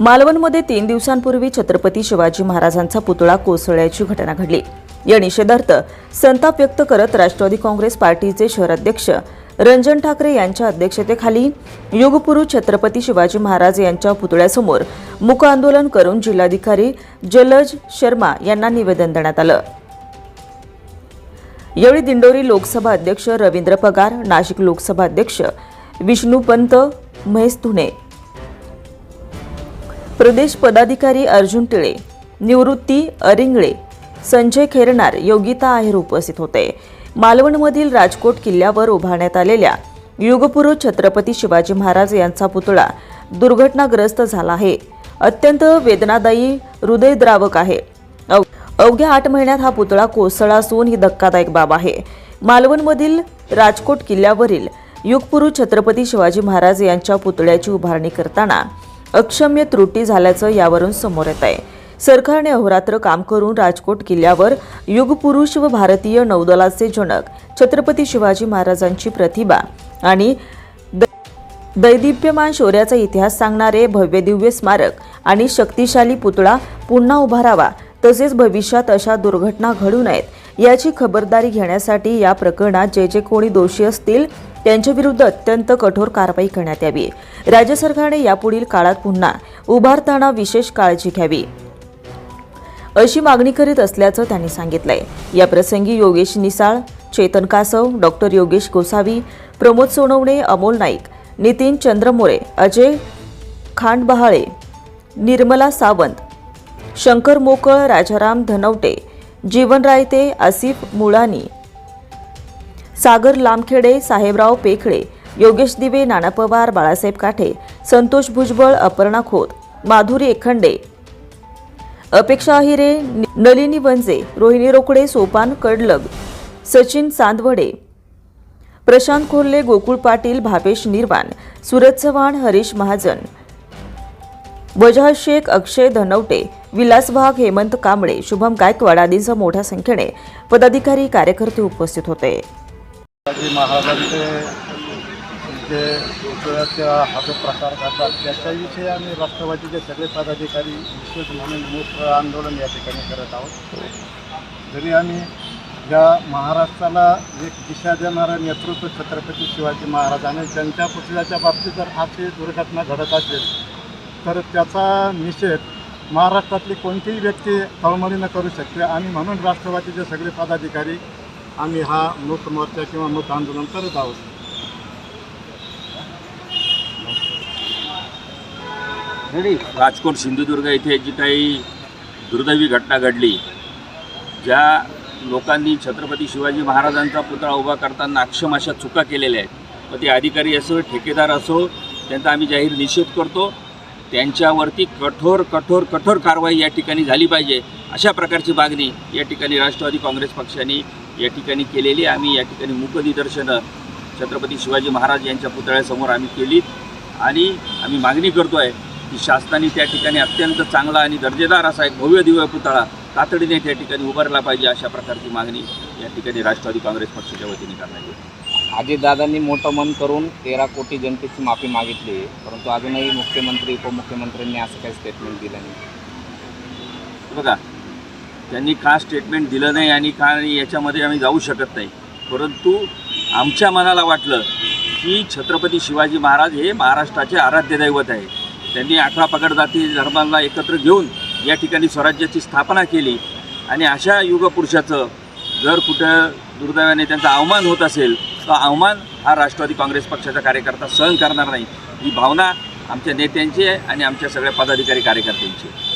मालवणमध्ये तीन दिवसांपूर्वी छत्रपती शिवाजी महाराजांचा पुतळा कोसळल्याची घटना घडली. या निषेधार्थ संताप व्यक्त करत राष्ट्रवादी काँग्रेस पार्टीचे शहराध्यक्ष रंजन ठाकरे यांच्या अध्यक्षतेखाली युगपुरुष छत्रपती शिवाजी महाराज यांच्या पुतळ्यासमोर मूक आंदोलन करून जिल्हाधिकारी जलज शर्मा यांना निवेदन देण्यात आलं. यावेळी दिंडोरी लोकसभा अध्यक्ष रवींद्र पगार नाशिक लोकसभा अध्यक्ष विष्णू पंत महेश धुणे प्रदेश पदाधिकारी अर्जुन टिळे निवृत्ती अरिंगळे संजय खेरणार योगिता आहेर उपस्थित होते. मालवणमधील राजकोट किल्ल्यावर उभारण्यात आलेल्या युगपुरुष छत्रपती शिवाजी महाराज यांचा पुतळा दुर्घटनाग्रस्त झाला आहे. अत्यंत वेदनादायी हृदयद्रावक आहे. अव- अवघ्या आठ महिन्यात हा पुतळा कोसळा असून ही धक्कादायक बाब आहे. मालवणमधील राजकोट किल्ल्यावरील युगपुरुष छत्रपती शिवाजी महाराज यांच्या पुतळ्याची उभारणी करताना अक्षम्य त्रुटी झाल्याचं यावरून समोर येत आहे सरकारने अहोरात्र काम करून राजकोट किल्ल्यावर युगपुरुष व भारतीय नौदलाचे जनक छत्रपती शिवाजी महाराजांची प्रतिभा आणि द- दैदिप्यमान शौर्याचा इतिहास सांगणारे भव्यदिव्य स्मारक आणि शक्तिशाली पुतळा पुन्हा उभारावा तसेच भविष्यात अशा दुर्घटना घडू नयेत याची खबरदारी घेण्यासाठी या प्रकरणात जे जे कोणी दोषी असतील त्यांच्याविरुद्ध अत्यंत कठोर कारवाई करण्यात यावी. राज्य सरकारने यापुढील काळात पुन्हा उभारताना विशेष काळजी घ्यावी. अशी मागणी करीत असल्याचं त्यांनी सांगितलंय. या प्रसंगी योगेश निसाळ चेतन कासव डॉक्टर योगेश गोसावी प्रमोद सोनवणे अमोल नाईक नितीन चंद्रमोरे अजय खांडबहाळे निर्मला सावंत शंकर मोकळ राजाराम धनवटे जीवन रायते आसिफ मुळानी सागर लामखेडे साहेबराव पेखळे योगेश दिवे नाना पवार बाळासाहेब काठे संतोष भुजबळ अपर्णा खोत माधुरी एखंडे. अपेक्षा हिरे नलिनी वंजे रोहिणी रोकडे सोपान कडलग सचिन चांदवडे प्रशांत खोर्ले गोकुळ पाटील भापेश निर्वाण सुरज चव्हाण हरीश महाजन. वजह शेख अक्षय धनवटे विलास वाघ हेमंत कांबळे शुभम गायकवाड आदींसह मोठ्या संख्येने पदाधिकारी कार्यकर्ते उपस्थित होते. शिवाजी महाराजांचे जे पुतळ्याचा हा जो प्रकार करतात त्याच्याविषयी आम्ही राष्ट्रवादीचे सगळे पदाधिकारी विशेष म्हणून मोठं आंदोलन या ठिकाणी करत आहोत. जरी आम्ही या महाराष्ट्राला एक दिशा देणारं नेतृत्व छत्रपती शिवाजी महाराज आणि त्यांच्या पुतळ्याच्या बाबतीत जर अशी दुर्घटना घडत असेल तर त्याचा निषेध महाराष्ट्रातली कोणतीही व्यक्ती तळमळीनं करू शकते. आणि म्हणून राष्ट्रवादीचे सगळे पदाधिकारी आम्ही हा मूक मोर्चा किंवा मूक आंदोलन करत आहोत. राजकोट सिंधुदुर्ग येथे जी काही दुर्दैवी घटना घडली ज्या लोकांनी छत्रपती शिवाजी महाराजांचा पुतळा उभा करताना अक्षम अशा चुका केलेल्या आहेत. मग ते अधिकारी असो ठेकेदार असो त्यांचा आम्ही जाहीर निषेध करतो. त्यांच्यावरती कठोर कठोर कठोर कारवाई या ठिकाणी झाली पाहिजे. अशा प्रकारची मागणी या ठिकाणी राष्ट्रवादी काँग्रेस पक्षाने या ठिकाणी केलेली. आम्ही या ठिकाणी मुकनिदर्शनं छत्रपती शिवाजी महाराज यांच्या पुतळ्यासमोर आम्ही केलीत आणि आम्ही मागणी करतो आहे की शासनाने त्या ठिकाणी अत्यंत चांगला आणि दर्जेदार असा एक भव्य दिव्य पुतळा तातडीने त्या ठिकाणी उभारला पाहिजे अशा प्रकारची मागणी या ठिकाणी राष्ट्रवादी काँग्रेस पक्षाच्या वतीने करण्यात येते अजितदादांनी मोठं मन करून तेरा कोटी जनतेची माफी मागितली परंतु अजूनही मुख्यमंत्री उपमुख्यमंत्र्यांनी असं काही स्टेटमेंट दिलं नाही. बघा त्यांनी का स्टेटमेंट दिलं नाही आणि का नाही याच्यामध्ये आम्ही जाऊ शकत नाही. परंतु आमच्या मनाला वाटलं की छत्रपती शिवाजी महाराज हे महाराष्ट्राचे आराध्य दैवत आहे त्यांनी अठरा पगड जाती धर्मांना एकत्र घेऊन या ठिकाणी स्वराज्याची स्थापना केली. आणि अशा युगपुरुषाचं जर कुठं दुर्दैवाने त्यांचा अवमान होत असेल तर अवमान हा राष्ट्रवादी काँग्रेस पक्षाचा कार्यकर्ता सहन करणार नाही. ही भावना आमच्या नेत्यांची आहे आणि आमच्या सगळ्या पदाधिकारी कार्यकर्त्यांची आहे.